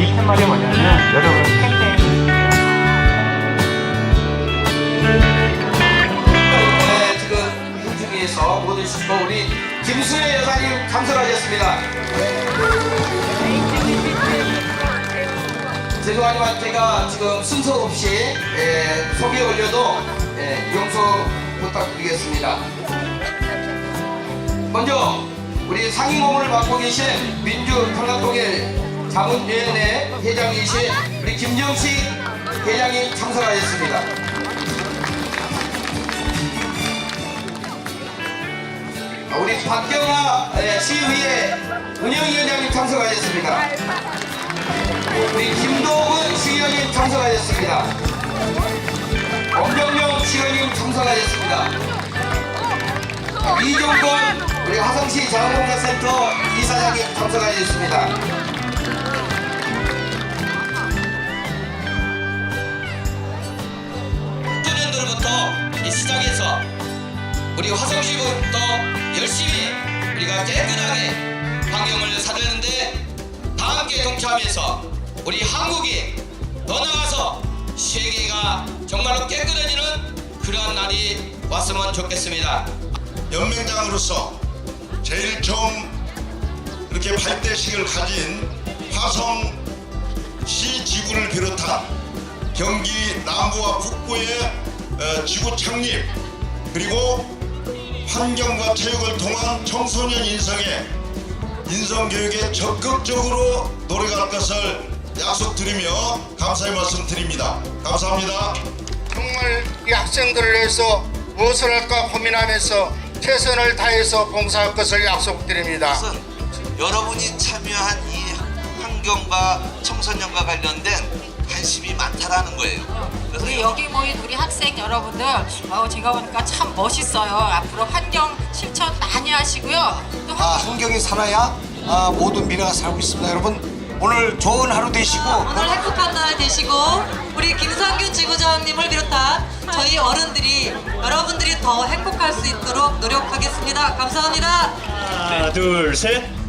이 팻말이 뭐냐면 여러분 캠페인이에요. 네, 지금 민중에서 모든 슈퍼 우리 김수혜 여사님 감사하셨습니다. 죄송하지만 제가 지금 순서 없이 예, 소개 올려도 예, 용서 부탁드리겠습니다. 먼저 우리 상임 고문을 맡고 계신 민주 평화통일 자문위원회 회장이신 우리 김정식 회장님 참석하셨습니다. 아, 우리 박경아 예, 시의회 운영위원장님 참석하셨습니다. 우리 김도훈 시의원님 참석하셨습니다. 엄정용 시의원님 참석하셨습니다. 이종건 우리 화성시 자원봉사센터 이사장님 참석하셨습니다. 년도부터 시작해서 우리 화성시부터 열심히 우리가 깨끗하게 환경을 사들는데 다 함께 동참해서 우리 한국이 더 나아가서 세계가 정말로 깨끗해지는 그러한 날이 왔으면 좋겠습니다. 연맹장으로서 제일 처음 이렇게 발대식을 가진 화성시 지구를 비롯한 경기 남부와 북부의 어, 지구 창립 그리고 환경과 체육을 통한 청소년 인성에 인성 교육에 적극적으로 노력할 것을 약속드리며 감사의 말씀 드립니다. 감사합니다. 정말 이 학생들을 위해서 무엇을 할까 고민하면서 최선을 다해서 봉사할 것을 약속드립니다. 여러분이 참여한 이 환경과 청소년과 관련된 관심이 많다라는 거예요. 그래서 우리 여기 모인 우리 학생 여러분들 어, 제가 보니까 참 멋있어요. 앞으로 환경 실천 많이 하시고요. 또 아, 환경이 살아야 아, 모든 미래가 살고 있습니다. 여러분 오늘 좋은 하루 되시고 오늘 행복한 날 되시고 우리 김상균 지구장님을 비롯한 저희 어른들이 여러분들이 더 행복할 수 있도록 노력하겠습니다. 감사합니다. 하나 둘 셋.